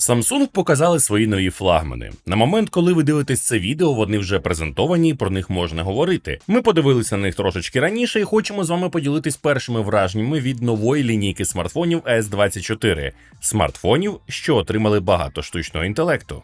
Samsung показали свої нові флагмани. На момент, коли ви дивитесь це відео, вони вже презентовані, і про них можна говорити. Ми подивилися на них трошечки раніше і хочемо з вами поділитись першими враженнями від нової лінійки смартфонів S24. смартфонів, що отримали багато штучного інтелекту.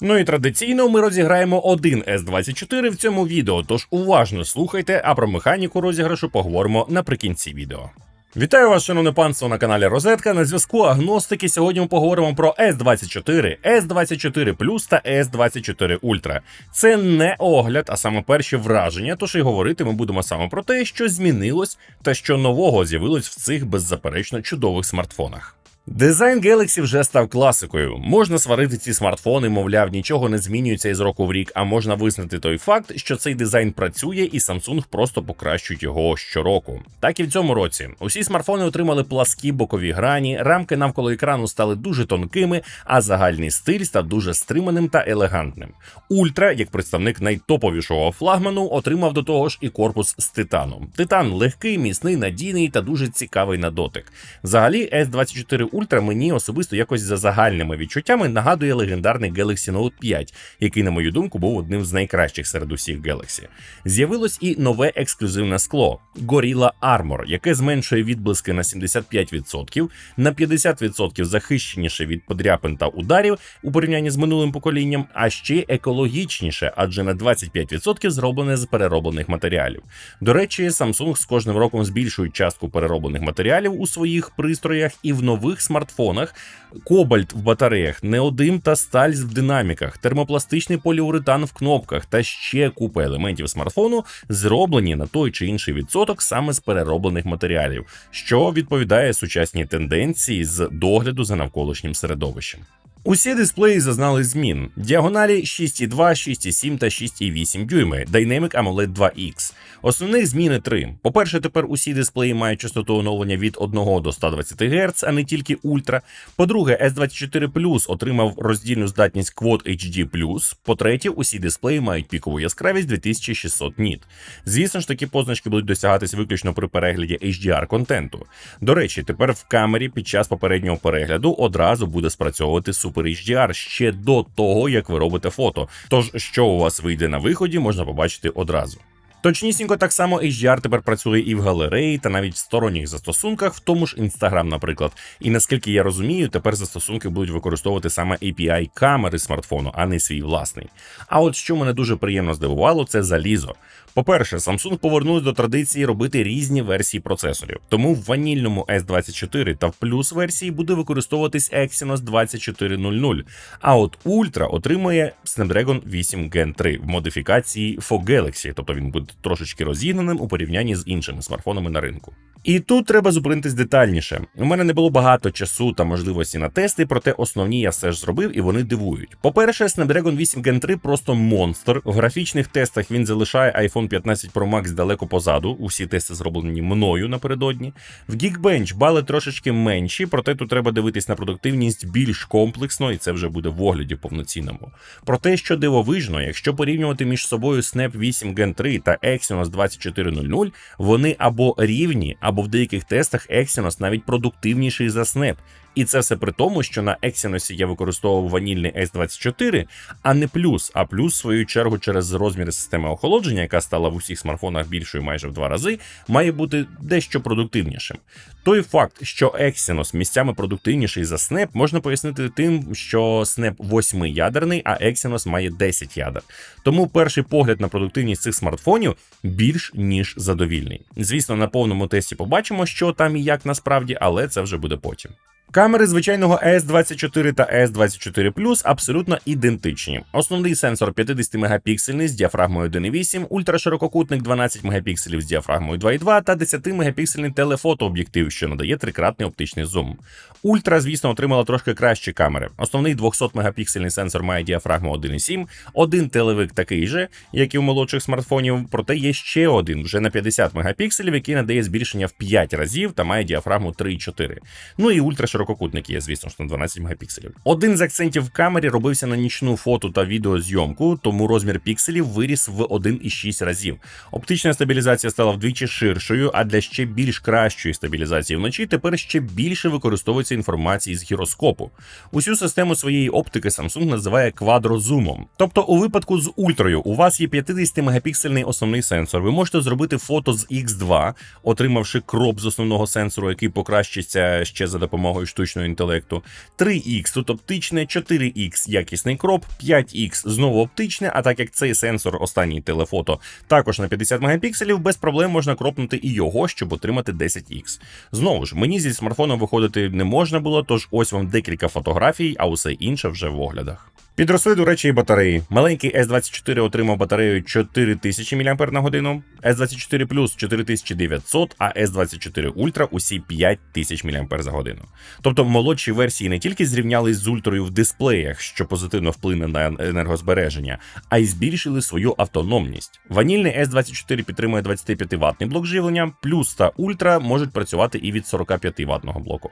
Ну і традиційно ми розіграємо один S24 в цьому відео, тож уважно слухайте, а про механіку розіграшу поговоримо наприкінці відео. Вітаю вас, шановне панство, на каналі Розетка. На зв'язку Агностики. Сьогодні ми поговоримо про S24, S24 Plus та S24 Ultra. Це не огляд, а саме перші враження. Тож і говорити ми будемо саме про те, що змінилось та що нового з'явилось в цих беззаперечно чудових смартфонах. Дизайн Galaxy вже став класикою. Можна сварити ці смартфони, мовляв, нічого не змінюється із року в рік, а можна визнати той факт, що цей дизайн працює, і Samsung просто покращують його щороку. Так і в цьому році усі смартфони отримали пласкі бокові грані, рамки навколо екрану стали дуже тонкими, а загальний стиль став дуже стриманим та елегантним. Ультра, як представник найтоповішого флагману, отримав до того ж і корпус з титану. Титан легкий, міцний, надійний та дуже цікавий на дотик. Взагалі, S24 Ultra мені особисто якось за загальними відчуттями нагадує легендарний Galaxy Note 5, який, на мою думку, був одним з найкращих серед усіх Galaxy. З'явилось і нове ексклюзивне скло Gorilla Armor, яке зменшує відблиски на 75%, на 50% захищеніше від подряпин та ударів у порівнянні з минулим поколінням, а ще екологічніше, адже на 25% зроблене з перероблених матеріалів. До речі, Samsung з кожним роком збільшують частку перероблених матеріалів у своїх пристроях і в нових смартфонах, кобальт в батареях, неодим та сталь в динаміках, термопластичний поліуретан в кнопках та ще купа елементів смартфону зроблені на той чи інший відсоток саме з перероблених матеріалів, що відповідає сучасній тенденції з догляду за навколишнім середовищем. Усі дисплеї зазнали змін: діагоналі 6,2, 6,7 та 6,8 дюйми, Dynamic AMOLED 2X. Основних зміни три. По-перше, тепер усі дисплеї мають частоту оновлення від 1 до 120 Гц, а не тільки ультра. По-друге, S24 Plus отримав роздільну здатність Quad HD+. По-третє, усі дисплеї мають пікову яскравість 2600 ніт. Звісно ж, такі позначки будуть досягатись виключно при перегляді HDR контенту. До речі, тепер в камері під час попереднього перегляду одразу буде спрацьовувати Super HDR ще до того, як ви робите фото. Тож, що у вас вийде на виході, можна побачити одразу. Точнісінько так само HDR тепер працює і в галереї, та навіть в сторонніх застосунках, в тому ж Instagram, наприклад. І наскільки я розумію, тепер застосунки будуть використовувати саме API камери смартфону, а не свій власний. А от що мене дуже приємно здивувало, це залізо. По-перше, Samsung повернулись до традиції робити різні версії процесорів. Тому в ванільному S24 та в плюс версії буде використовуватись Exynos 2400, а от Ultra отримує Snapdragon 8 Gen 3 в модифікації for Galaxy, тобто він буде трошечки розігнаним у порівнянні з іншими смартфонами на ринку. І тут треба зупинитись детальніше. У мене не було багато часу та можливості на тести, проте основні я все ж зробив і вони дивують. По-перше, Snapdragon 8 Gen 3 просто монстр. В графічних тестах він залишає iPhone 15 Pro Max далеко позаду. Усі тести зроблені мною напередодні. В Geekbench бали трошечки менші, проте тут треба дивитись на продуктивність більш комплексно, і це вже буде в огляді повноцінному. Проте, що дивовижно, якщо порівнювати між собою Snap 8 Gen 3 та Exynos 2400, вони або рівні, або в деяких тестах Exynos навіть продуктивніший за Snap. І це все при тому, що на Exynos я використовував ванільний S24, а не плюс. А плюс, в свою чергу, через розміри системи охолодження, яка стала в усіх смартфонах більшою майже в два рази, має бути дещо продуктивнішим. Той факт, що Exynos місцями продуктивніший за Snap, можна пояснити тим, що Snap 8 ядерний, а Exynos має 10 ядер. Тому перший погляд на продуктивність цих смартфонів більш ніж задовільний. Звісно, на повному тесті побачимо, що там і як насправді, але це вже буде потім. Камери звичайного S24 та S24 Plus абсолютно ідентичні. Основний сенсор 50 мегапіксельний з діафрагмою 1.8, ультраширококутник 12 мегапікселів з діафрагмою 2.2 та 10 мегапіксельний телефотооб'єктив, що надає трикратний оптичний зум. Ультра, звісно, отримала трошки кращі камери. Основний 200 мегапіксельний сенсор має діафрагму 1.7, один телевик такий же, як і у молодших смартфонів, проте є ще один вже на 50 мегапікселів, який надає збільшення в 5 разів та має діафрагму 3.4. Ну і ультраширококутник ширококутник є, звісно ж, на 12 мегапікселів. Один з акцентів камері робився на нічну фото та відеозйомку, тому розмір пікселів виріс в 1,6 разів. Оптична стабілізація стала вдвічі ширшою, а для ще більш кращої стабілізації вночі тепер ще більше використовується інформації з гіроскопу. Усю систему своєї оптики Samsung називає квадрозумом. Тобто, у випадку з ультрою у вас є 50 мегапіксельний основний сенсор. Ви можете зробити фото з X2, отримавши кроп з основного сенсору, який покращиться ще за допомогою штучного інтелекту. 3X тут оптичне, 4X якісний кроп, 5X знову оптичне. А так як цей сенсор, останній телефото, також на 50 мегапікселів, без проблем можна кропнути і його, щоб отримати 10X. Знову ж, мені зі смартфоном виходити не можна було, тож ось вам декілька фотографій, а усе інше вже в оглядах. Підросли, до речі, і батареї. Маленький S24 отримав батарею 4000 мАч, S24 Plus 4900, а S24 Ultra усі 5000 мАч. Тобто молодші версії не тільки зрівнялись з ультрою в дисплеях, що позитивно вплине на енергозбереження, а й збільшили свою автономність. Ванільний S24 підтримує 25 ватний блок живлення, плюс та ультра можуть працювати і від 45 ватного блоку.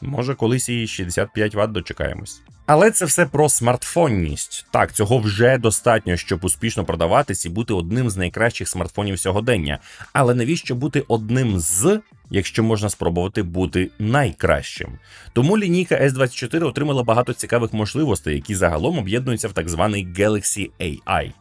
Може, колись і 65 Вт дочекаємось. Але це все про смартфонність. Так, цього вже достатньо, щоб успішно продаватись і бути одним з найкращих смартфонів сьогодення. Але навіщо бути одним з, якщо можна спробувати бути найкращим? Тому лінійка S24 отримала багато цікавих можливостей, які загалом об'єднуються в так званий Galaxy AI.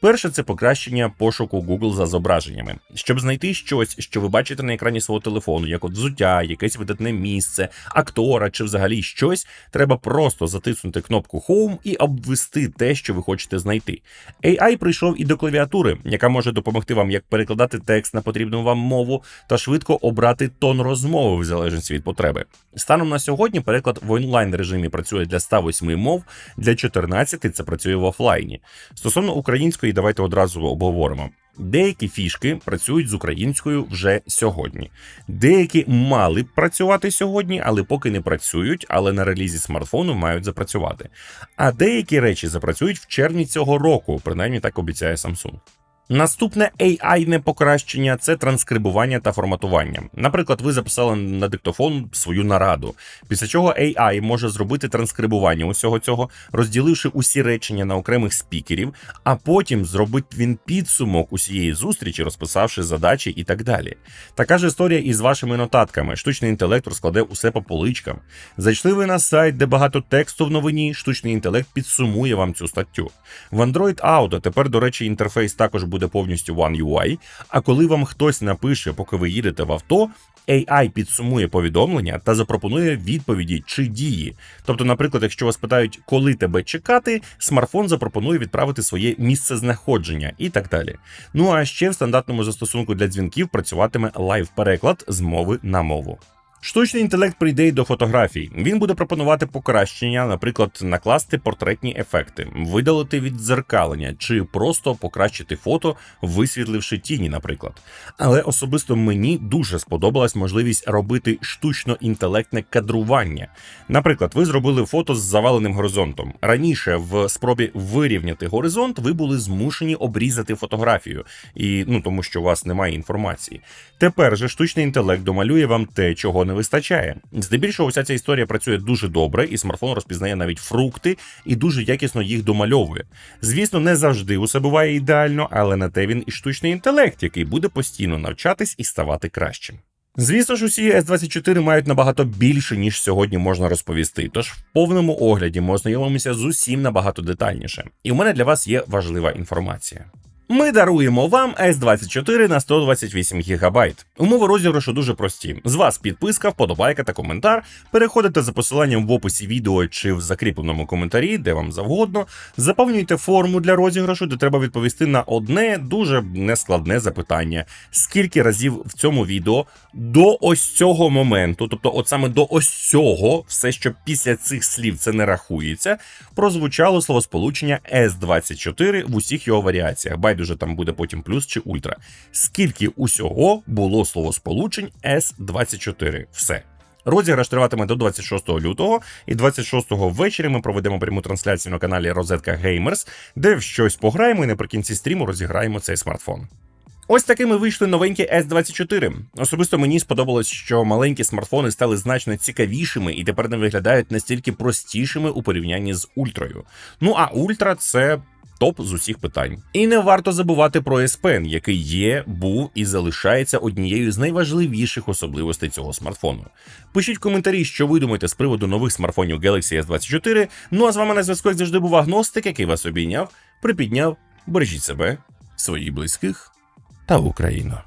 Перше це покращення пошуку Google за зображеннями, щоб знайти щось, що ви бачите на екрані свого телефону, як от взуття, якесь видатне місце, актора чи взагалі щось. Треба просто затиснути кнопку Home і обвести те, що ви хочете знайти. AI прийшов і до клавіатури, яка може допомогти вам як перекладати текст на потрібну вам мову та швидко обрати тон розмови в залежності від потреби. Станом на сьогодні переклад в онлайн режимі працює для 108 мов, для 14 це працює в офлайні. Стосовно української, давайте одразу обговоримо. Деякі фішки працюють з українською вже сьогодні. Деякі мали б працювати сьогодні, але поки не працюють, але на релізі смартфону мають запрацювати. А деякі речі запрацюють в червні цього року, принаймні так обіцяє Samsung. Наступне AI-не покращення це транскрибування та форматування. Наприклад, ви записали на диктофон свою нараду, після чого AI може зробити транскрибування усього цього, розділивши усі речення на окремих спікерів, а потім зробить він підсумок усієї зустрічі, розписавши задачі і так далі. Така ж історія і з вашими нотатками. Штучний інтелект розкладе усе по поличкам. Зайшли ви на сайт, де багато тексту в новині, штучний інтелект підсумує вам цю статтю. В Android Auto тепер, до речі, інтерфейс також буде буде повністю One UI, А коли вам хтось напише, поки ви їдете в авто, AI підсумує повідомлення та запропонує відповіді чи дії. Тобто, наприклад, якщо вас питають, коли тебе чекати, смартфон запропонує відправити своє місце знаходження і так далі. Ну а ще в стандартному застосунку для дзвінків працюватиме лайв-переклад з мови на мову. Штучний інтелект прийде й до фотографій. Він буде пропонувати покращення, наприклад, накласти портретні ефекти, видалити віддзеркалення чи просто покращити фото, висвітливши тіні, наприклад. Але особисто мені дуже сподобалась можливість робити штучно інтелектне кадрування. Наприклад, ви зробили фото з заваленим горизонтом. Раніше в спробі вирівняти горизонт ви були змушені обрізати фотографію, і ну тому, що у вас немає інформації. Тепер же штучний інтелект домалює вам те, чого не вистачає. Здебільшого, вся ця історія працює дуже добре, і смартфон розпізнає навіть фрукти і дуже якісно їх домальовує. Звісно, не завжди усе буває ідеально, але на те він і штучний інтелект, який буде постійно навчатись і ставати кращим. Звісно ж, усі S24 мають набагато більше, ніж сьогодні можна розповісти. Тож в повному огляді ми ознайомимося з усім набагато детальніше. І у мене для вас є важлива інформація. Ми даруємо вам S24 на 128 ГБ. Умови розіграшу дуже прості. З вас підписка, вподобайка та коментар. Переходите за посиланням в описі відео чи в закріпленому коментарі, де вам завгодно. Заповнюйте форму для розіграшу, де треба відповісти на одне дуже нескладне запитання: скільки разів в цьому відео до ось цього моменту, тобто, от саме до ось цього, все, що після цих слів це не рахується, прозвучало словосполучення S24 в усіх його варіаціях байдуже там буде потім плюс чи ультра. Скільки усього було словосполучень S24? Все. Розіграш триватиме до 26 лютого, і 26-го ввечері ми проведемо пряму трансляцію на каналі Розетка Gamers, де в щось пограємо і наприкінці стріму розіграємо цей смартфон. Ось такими вийшли новенькі S24. Особисто мені сподобалось, що маленькі смартфони стали значно цікавішими і тепер не виглядають настільки простішими у порівнянні з ультрою. Ну а ультра це. Топ з усіх питань. І не варто забувати про S який є, був і залишається однією з найважливіших особливостей цього смартфону. Пишіть в коментарі, що ви думаєте з приводу нових смартфонів Galaxy S24. Ну а з вами на зв'язку як завжди був агностик, який вас обійняв, припідняв. Бережіть себе, своїх близьких та Україну.